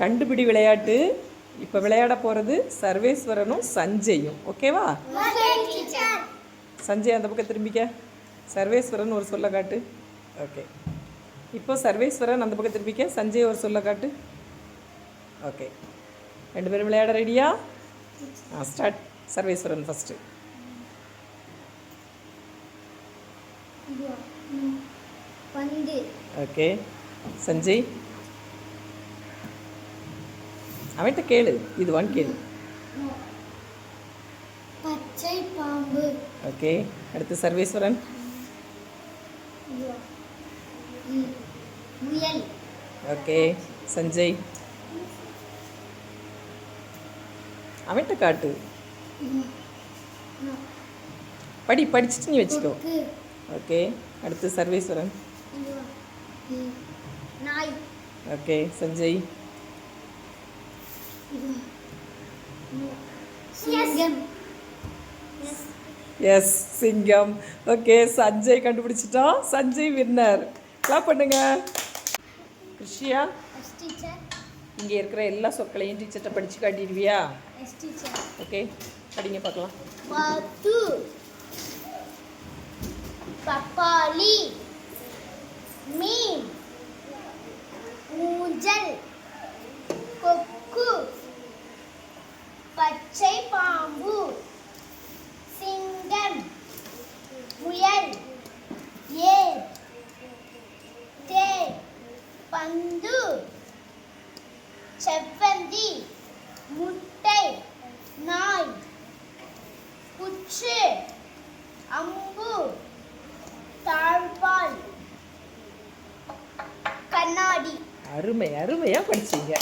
கண்டுபிடி விளையாட்டு. இப்போ விளையாட போகிறது சர்வேஸ்வரனும் சஞ்சயும். ஓகேவா? சஞ்சய் அந்த பக்கம் திரும்பிக்க. சர்வேஸ்வரன் ஒரு சொல்ல காட்டு. ஓகே. இப்போ சர்வேஸ்வரன் அந்த பக்கம் திரும்பிக்க. சஞ்சய் ஒரு சொல்ல காட்டு. ஓகே. ரெண்டு பேரும் விளையாட ரெடியா? ஆ start Sarveswaran first okay. Sanjay? அவன்கிட்ட கேளு இதுவான்னு கேளு. பச்சை பாம்பு. ஓகே அடுத்து சர்வேஸ்வரன். முயல். ஓகே சஞ்சய். அவன்கிட்ட காட்டு. படி படிச்சுட்டு நீ வச்சுக்கோ. ஓகே அடுத்து சர்வேஸ்வரன். நாய். ஓகே சஞ்சய் சிங்கம் எஸ் சிங்கம். ஓகே சஞ்சய் கண்டுபிடிச்சிட்டோம் சஞ்சய் வின்னர் கிளாப் பண்ணுங்க. கிருஷியா இங்கே இருக்கிற எல்லா சொற்களையும் டீச்சர்கிட்ட படித்து காட்டிடுவியா? எஸ் டீச்சர் ஓகே படிங்க பார்க்கலாம். பத்து பப்பாளி பச்சை பாம்பு சிங்கம். முயல் ஏர். தேர். பந்து. செவ்வந்தி. முட்டை. நாய். குச்சு. அம்பு. தாழ்பால் கண்ணாடி. அருமை அருமையாக படிச்சீங்க.